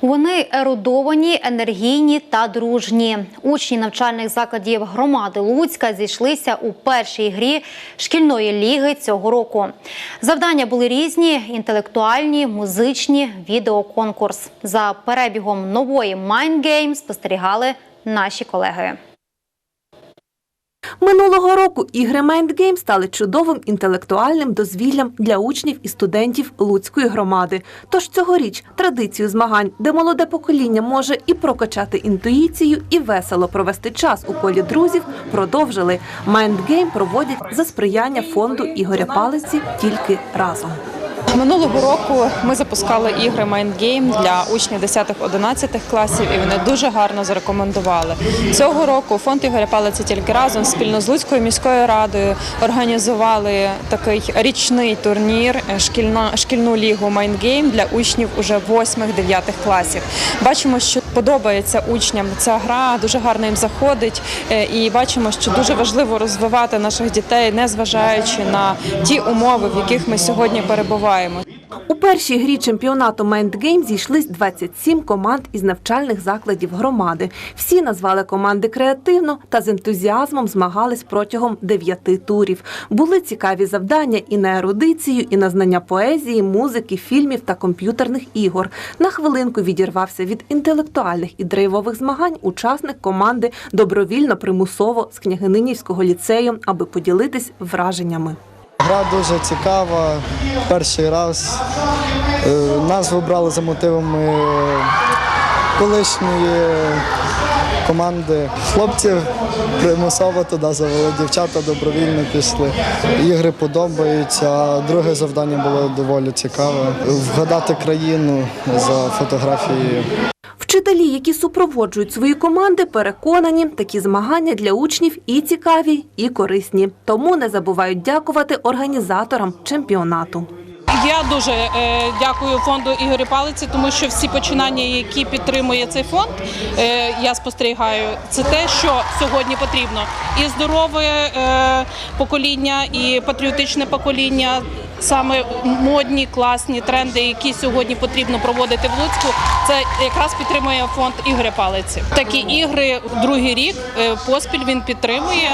Вони ерудовані, енергійні та дружні. Учні навчальних закладів громади Луцька зійшлися у першій грі шкільної ліги цього року. Завдання були різні: інтелектуальні, музичні, відеоконкурс. За перебігом нової Mind спостерігали наші колеги. Минулого року ігри Mind стали чудовим інтелектуальним дозвіллям для учнів і студентів Луцької громади. Тож цьогоріч традицію змагань, де молоде покоління може і прокачати інтуїцію, і весело провести час у колі друзів, продовжили. Mind проводять за сприяння фонду Ігоря Палиці тільки разом. Минулого року ми запускали ігри Mind Game для учнів 10-11 класів, і вони дуже гарно зарекомендували. Цього року фонд Ігоря Палиці тільки разом спільно з Луцькою міською радою організували такий річний турнір е, шкільну лігу Mind Game для учнів уже 8-9 класів. Бачимо, що подобається учням ця гра, дуже гарно їм заходить, е, і бачимо, що дуже важливо розвивати наших дітей, не зважаючи на ті умови, в яких ми сьогодні перебуваємо. У першій грі чемпіонату Game зійшлись 27 команд із навчальних закладів громади. Всі назвали команди креативно та з ентузіазмом змагались протягом дев'яти турів. Були цікаві завдання і на ерудицію, і на знання поезії, музики, фільмів та комп'ютерних ігор. На хвилинку відірвався від інтелектуальних і драйвових змагань учасник команди добровільно примусово з княгининівського ліцею, аби поділитись враженнями. Гра дуже цікава. Перший раз Е, назву брали за мотивами колишньої команди. Хлопців примусово туди завели, дівчата добровільно пішли. Ігри подобаються. Друге завдання було доволі цікаве. Вгадати країну за фотографією. Вчителі, які супроводжують свої команди, переконані, такі змагання для учнів і цікаві, і корисні. Тому не забувають дякувати організаторам чемпіонату. Я дуже е, дякую фонду Ігоря Палиці, тому що всі починання, які підтримує цей фонд, е, я спостерігаю, це те, що сьогодні потрібно. І здорове е, покоління, і патріотичне покоління, саме модні, класні тренди, які сьогодні потрібно проводити в Луцьку. Це якраз підтримує фонд Ігоря Палиці. Такі ігри другий рік е, поспіль він підтримує.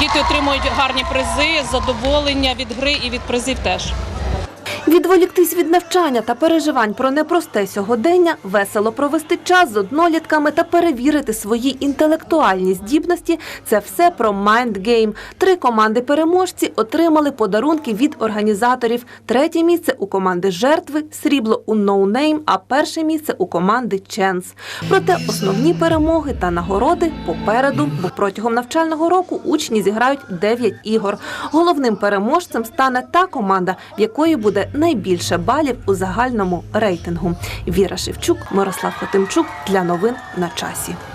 Діти отримують гарні призи, задоволення від гри і від призів теж. Відволіктись від навчання та переживань про непросте сьогодення, весело провести час з однолітками та перевірити свої інтелектуальні здібності це все про Mind Game. Три команди переможці отримали подарунки від організаторів. Третє місце у команди жертви, срібло у No Name, а перше місце у команди Chance. Проте основні перемоги та нагороди попереду, бо протягом навчального року учні зіграють 9 ігор. Головним переможцем стане та команда, в якої буде найбільше балів у загальному рейтингу. Віра Шевчук, Мирослав Хотимчук для новин на часі.